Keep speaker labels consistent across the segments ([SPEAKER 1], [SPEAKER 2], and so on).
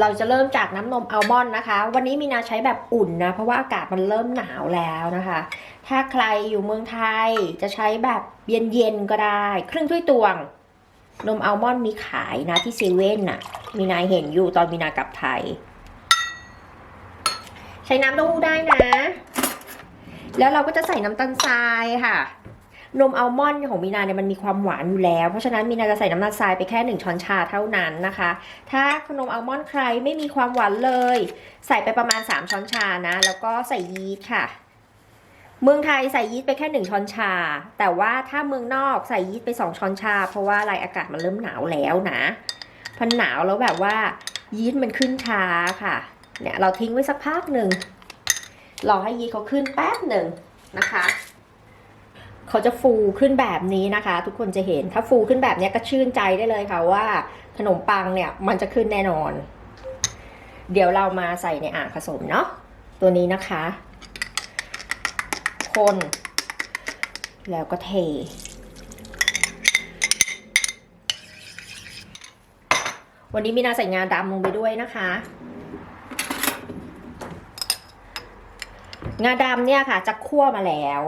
[SPEAKER 1] เราจะเริ่มจากน้ำนมอัลมอนด์นะคะ วันนี้มีนาใช้แบบอุ่นนะ เพราะว่าอากาศมันเริ่มหนาวแล้วนะคะ ถ้าใครอยู่เมืองไทยจะใช้แบบเย็นๆก็ได้ ครึ่งถ้วยตวง นมอัลมอนด์มีขายนะที่เซเว่นน่ะ มีนาเห็นอยู่ตอนมีนากลับไทย ใช้น้ำเต้าหู้ได้นะ แล้วเราก็จะใส่น้ำตาลทรายค่ะ นมอัลมอนด์ของมีนาเนี่ยมันมีความหวานอยู่แล้ว เพราะฉะนั้นมีนาจะใส่น้ำตาลทรายไปแค่ 1 ช้อนชาเท่านั้นนะคะ ถ้านมอัลมอนด์ใครไม่มีความหวานเลย ใส่ไปประมาณ 3 ช้อนชานะ แล้วก็ใส่ยีสต์ค่ะ เมืองไทยใส่ยีสต์ไปแค่ 1 ช้อนชา แต่ว่าถ้าเมืองนอกใส่ยีสต์ไป 2 ช้อนชา เพราะว่าอะไรอากาศมันเริ่มหนาวแล้วนะพอหนาวแล้วแบบว่ายีสต์มันขึ้นช้าค่ะ เนี่ยเราทิ้งไว้สักพักหนึ่งรอให้ยีสต์เขาขึ้นแป๊บหนึ่งนะคะ เขาจะฟูขึ้นแบบนี้นะคะ ทุกคนจะเห็นถ้าฟูขึ้นแบบนี้ก็ชื่นใจได้เลยค่ะว่า ขนมปังเนี่ยมันจะขึ้นแน่นอน เดี๋ยวเรามาใส่ในอ่างผสมเนาะตัวนี้นะคะ คน แล้วก็เทวันนี้มีนาใส่งาดำลงไปด้วยนะคะ งาดำเนี่ยค่ะจะคั่วมาแล้ว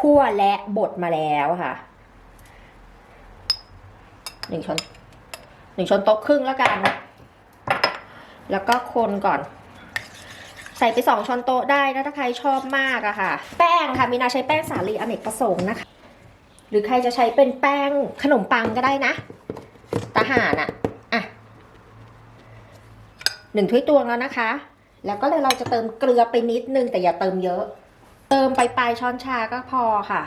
[SPEAKER 1] คั่วและบดมาแล้วค่ะหนึ่งช้อนหนึ่งช้อนโต๊ะครึ่งแล้วกัน แล้วก็คนก่อน ใส่ไปสองช้อนโต๊ะได้นะถ้าใครชอบมากอะค่ะ แป้งค่ะ มีนาใช้แป้งสาลีอเนกประสงค์นะคะ หรือใครจะใช้เป็นแป้งขนมปังก็ได้นะตาหานอะอะหนึ่งถ้วยตวงแล้วนะคะ แล้วก็เลยเราจะเติมเกลือไปนิดนึงแต่อย่าเติมเยอะ เติมไปปลายช้อนชาก็พอค่ะ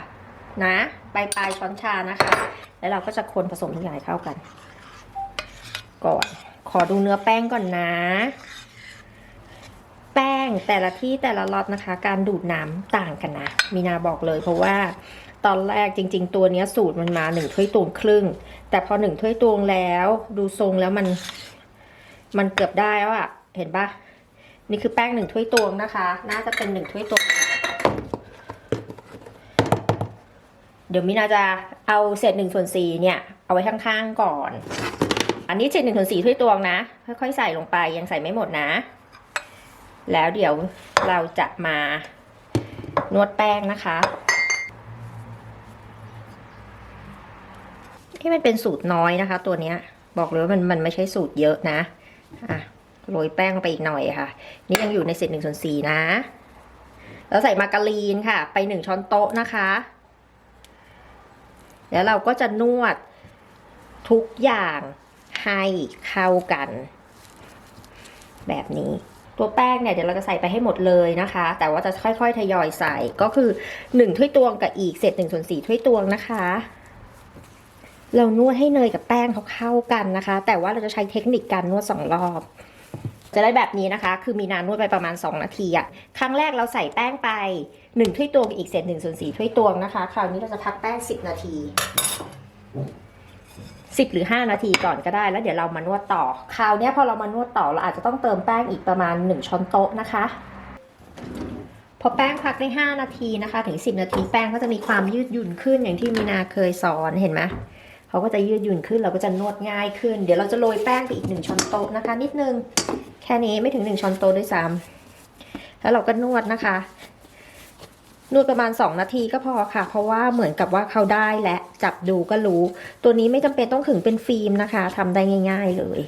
[SPEAKER 1] นะปลายปลายช้อนชานะคะ แล้วเราก็จะคนผสมทุกอย่างเข้ากัน ก่อน ขอดูเนื้อแป้งก่อนนะ แป้งแต่ละที่แต่ละล็อตนะคะ การดูดน้ำต่างกันนะ มีนาบอกเลย เพราะว่าตอนแรกจริง ๆ ตัวนี้สูตรมันมาหนึ่งถ้วยตวงครึ่ง แต่พอหนึ่งถ้วยตวงแล้ว ดูทรงแล้วมัน มันเกือบได้แล้วอะเห็นปะนี่คือแป้งหนึ่งถ้วยตวงนะคะ น่าจะเป็นหนึ่งถ้วยตวง เดี๋ยวมินาจะเอาเศษหนึ่งส่วนสี่เนี่ย เอาไว้ข้างๆก่อน อันนี้เศษหนึ่งส่วนสี่ถ้วยตวงนะ ค่อยๆใส่ลงไปยังใส่ไม่หมดนะ แล้วเดี๋ยวเราจะมานวดแป้งนะคะที่มันเป็นสูตรน้อยนะคะ ตัวเนี้ย บอกเลยว่ามันมันไม่ใช่สูตรเยอะนะอะโรยแป้งไปอีกหน่อยค่ะ นี่ยังอยู่ในเศษหนึ่งส่วนสี่นะ แล้วใส่มาการีนค่ะ ไปหนึ่งช้อนโต๊ะนะคะ แล้วเราก็จะนวดทุกอย่างให้เข้ากัน แบบนี้ตัวแป้งเนี่ยเดี๋ยวเราจะใส่ไปให้หมดเลยนะคะ แต่ว่าจะค่อยๆทยอยใส่ก็คือ1ถ้วยตวงกับอีกเศษ1ส่วน4ถ้วยตวงนะคะ เรานวดให้เนยกับแป้งเขาเข้ากันนะคะ แต่ว่าเราจะใช้เทคนิคการนวดสองรอบ จะได้แบบนี้นะคะ คือมีนานวดไปประมาณ 2 นาทีอะครั้งแรกเราใส่แป้งไป 1ถ้วยตวงกับอีกเศษ1ส่วน4ถ้วยตวงนะคะ คราวนี้เราจะพักแป้ง 10 นาที 10 หรือ 5 นาทีก่อนก็ได้แล้วเดี๋ยวเรามานวดต่อ คราวนี้พอเรามานวดต่อเราอาจจะต้องเติมแป้งอีกประมาณ 1 ช้อนโต๊ะนะคะ พอแป้งพักได้ 5 นาทีนะคะ ถึง 10 นาทีแป้งก็จะมีความยืดหยุ่นขึ้นอย่างที่มีนาเคยสอนเห็นไหมเขาก็จะยืดหยุ่นขึ้นเราก็จะนวดง่ายขึ้น เดี๋ยวเราจะโรยแป้งไปอีก1ช้อนโต๊ะนะคะ นิดนึง แค่นี้ไม่ถึง1ช้อนโต๊ะด้วยซ้ำแล้วเราก็นวดนะคะ นวดประมาณ 2 นาทีก็พอค่ะ เพราะว่าเหมือนกับว่าเขาได้และจับดูก็รู้ ตัวนี้ไม่จำเป็นต้องขึงเป็นฟิล์มนะคะทำได้ง่าย ๆเลย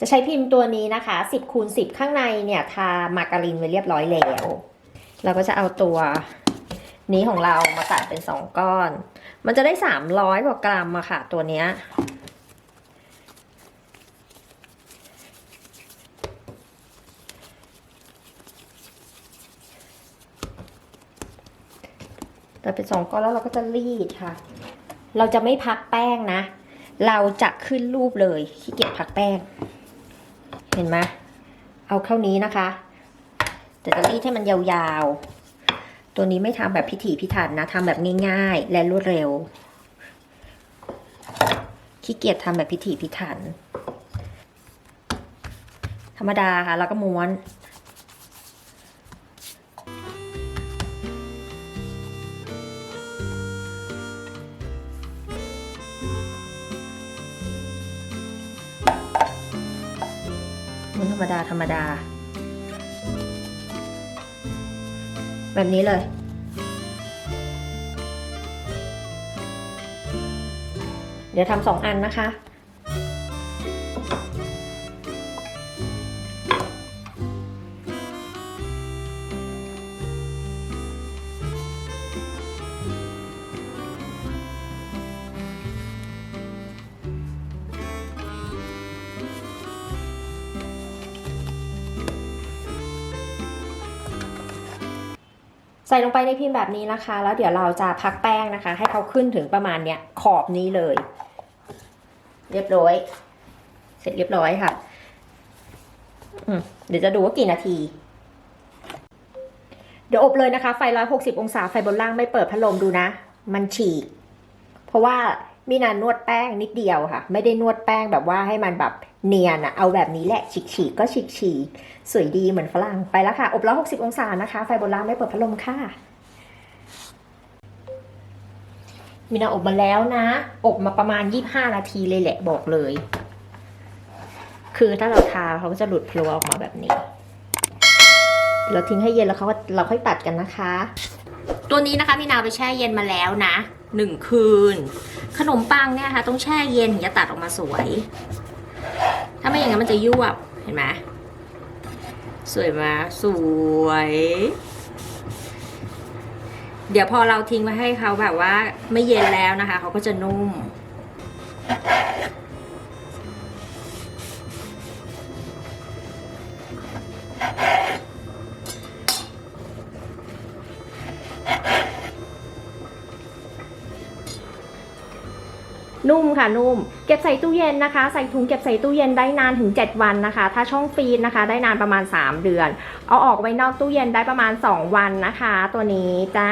[SPEAKER 1] จะใช้พิมพ์ตัวนี้นะคะ 10คูณ10 ข้างในเนี่ยทามาการินไว้เรียบร้อยแล้ว เราก็จะเอาตัวนี้ของเรามาตัดเป็น 2 ก้อน มันจะได้ 300กว่ากรัมอะค่ะ ตัวเนี้ย แต่เป็นสองก้อนแล้วเราก็จะรีดค่ะ เราจะไม่พักแป้งนะ เราจะขึ้นรูปเลยขี้เกียจพักแป้ง เห็นไหมเอาเข้านี้นะคะแต่จะรีดให้มันยาวๆ ตัวนี้ไม่ทำแบบพิถีพิถันนะทำแบบง่ายๆ และรวดเร็วขี้เกียจทำแบบพิถีพิถัน ธรรมดาค่ะแล้วก็ม้วน รมดาธรรมดา แบบนี้เลย เดี๋ยวทำสองอันนะคะ ใส่ลงไปในพิมพ์แบบนี้นะคะ แล้วเดี๋ยวเราจะพักแป้งนะคะ ให้เขาขึ้นถึงประมาณเนี้ยขอบนี้เลย เรียบร้อย เสร็จเรียบร้อยค่ะเดี๋ยวจะดูว่ากี่นาที เดี๋ยวอบเลยนะคะ ไฟ 160 องศาไฟบนล่างไม่เปิดพัดลมดูนะ มันฉีก เพราะว่า มีนานนวดแป้งนิดเดียวค่ะ ไม่ได้นวดแป้งแบบว่าให้มันแบบเนียนอะเอาแบบนี้แหละฉีกๆก็ฉีกๆสวยดีเหมือนฝรั่งไปแล้วค่ะ อบ160องศานะคะ ไฟบนล่างไม่เปิดพัดลมค่ะ มีนาอบมาแล้วนะ อบมาประมาณ25นาทีเลยแหละบอกเลย คือถ้าเราทาเขาก็จะหลุดพลัวออกมาแบบนี้ เราทิ้งให้เย็นแล้วเขาก็เราค่อยตัดกันนะคะ ตัวนี้นะคะพี่นาไปแช่เย็นมาแล้วนะ หนึ่งคืน ขนมปังเนี่ยค่ะต้องแช่เย็นถึงจะตัดออกมาสวย ถ้าไม่อย่างนั้นมันจะยุบเห็นไหมสวยไหมาสวย เดี๋ยวพอเราทิ้งไว้ให้เขาแบบว่า ไม่เย็นแล้วนะคะ เขาก็จะนุ่ม นุ่มค่ะนุ่ม เก็บใส่ตู้เย็นนะคะ ใส่ถุงเก็บใส่ตู้เย็นได้นานถึง 7 วันนะคะ ถ้าช่องฟรีดนะคะ ได้นานประมาณ 3 เดือน เอาออกไว้นอกตู้เย็นได้ประมาณ 2 วันนะคะ ตัวนี้จ้า